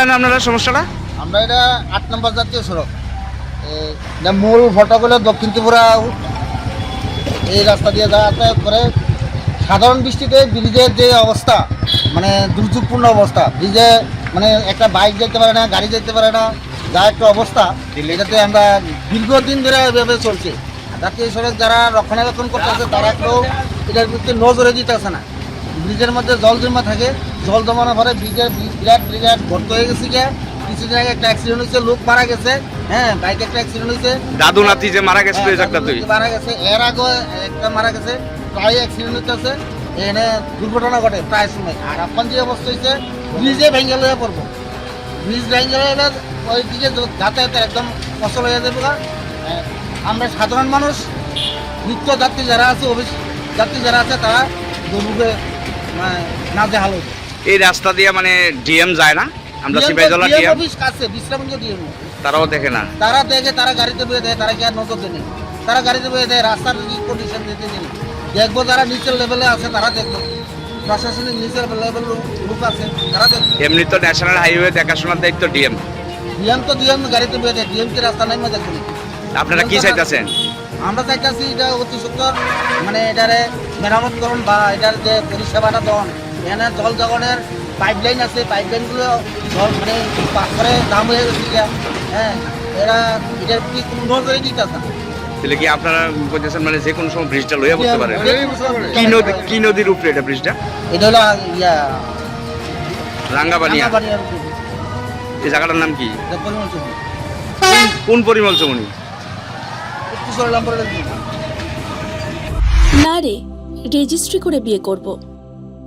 আপনারা সমস্যাটা? আমরা এটা আট নম্বর জাতীয় সড়ক। মূল ফটক হলো দক্ষিণ ত্রিপুরা এই রাস্তা দিয়ে যাতায়াত করে সাধারণ বৃষ্টিতে ব্রিজের যে অবস্থা মানে দুর্যোগপূর্ণ অবস্থা, ব্রিজে মানে একটা বাইক যেতে পারে না, গাড়ি যেতে পারে না, যা একটা অবস্থা, এটাতে আমরা দীর্ঘদিন ধরে এভাবে চলছে। জাতীয় সড়ক যারা রক্ষণাবেক্ষণ করতেছে, তারা কেউ এটার প্রতি নজরে দিতেছে না। ব্রিজের মধ্যে জল জমা থাকে জল জমানোর পরে ব্রিজের ব্রিজ বিরাট বিরাট ভর্ত হয়ে গেছে গিয়ে। কিছুদিন আগে একটা অ্যাক্সিডেন্ট হয়েছে লোক মারা গেছে হ্যাঁ বাইকে একটা অ্যাক্সিডেন্ট হয়েছে। দাদু নাতি যে মারা জায়গাটা তুই মারা গেছে এর আগে একটা মারা গেছে প্রায় অ্যাক্সিডেন্ট হইতেছে এখানে দুর্ঘটনা ঘটে প্রায় সময়। আর এখন যে অবস্থা হয়েছে ব্রিজে ভেঙে লয়ে পড়ব। ব্রিজ ভেঙে লয়ে ওই দিকে য- যাতায়াতের একদম ফসল হয়ে যাবে। হ্যাঁ, আমরা সাধারণ মানুষ নিত্য যাত্রী যারা আছে অফিস যাত্রী যারা আছে তারা দুর্ভোগে মানে হাল হচ্ছে এই রাস্তা দিয়ে মানে ডিএম যায় না। আমরা সিপাহীজলা ডিএম অফিস কাছে বিশ্রামগঞ্জ ডিএম তারাও দেখে না। তারা দেখে তারা গাড়িতে বয়ে দেয় তারা কি আর নজর দেয় তারা গাড়িতে বয়ে দেয় রাস্তার কি কন্ডিশন দিতে দিন দেখব যারা নিচের লেভেলে আছে তারা দেখব। প্রশাসনিক নিচের লেভেল লোক আছে তারা দেখব। এমনি তো ন্যাশনাল হাইওয়ে দেখাশোনার দায়িত্ব ডিএম ডিএম তো ডিএম গাড়িতে বয়ে দেয় ডিএম কি রাস্তা নাই দেখব আপনারা কি চাইতেছেন? আমরা চাইতেছি এটা অতি সত্তর মানে এটারে মেরামত করুন বা এটার যে পরিষেবাটা দেন এখানে জল জগনের পাইপলাইন আছে পাইপলাইনগুলো জল মানে পাথরে দাম হয়ে গেছে হ্যাঁ এরা এটার কি কোনো নজরে দিতেছে না তাহলে কি আপনারা বলতেছেন মানে যে কোনো সময় ব্রিজটা লইয়া পড়তে পারে? কি নদী কি নদীর উপরে এটা ব্রিজটা? এটা হলো ইয়া রাঙ্গাবানিয়া। এই জায়গাটার নাম কি? পরিমল কোন পরিমল চমনি। না রে রেজিস্ট্রি করে বিয়ে করব।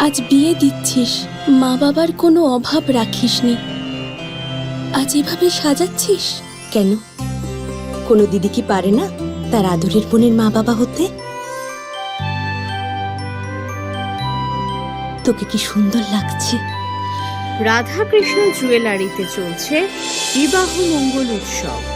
আজ বিয়ে দিচ্ছিস। মা বাবার কোনো অভাব রাখিসনি। আজ এভাবে সাজাচ্ছিস কেন? কোনো দিদি কি পারে না তার আদরের বোনের মা বাবা হতে? তোকে কি সুন্দর লাগছে? রাধাকৃষ্ণ জুয়েলারিতে চলছে বিবাহ মঙ্গল উৎসব।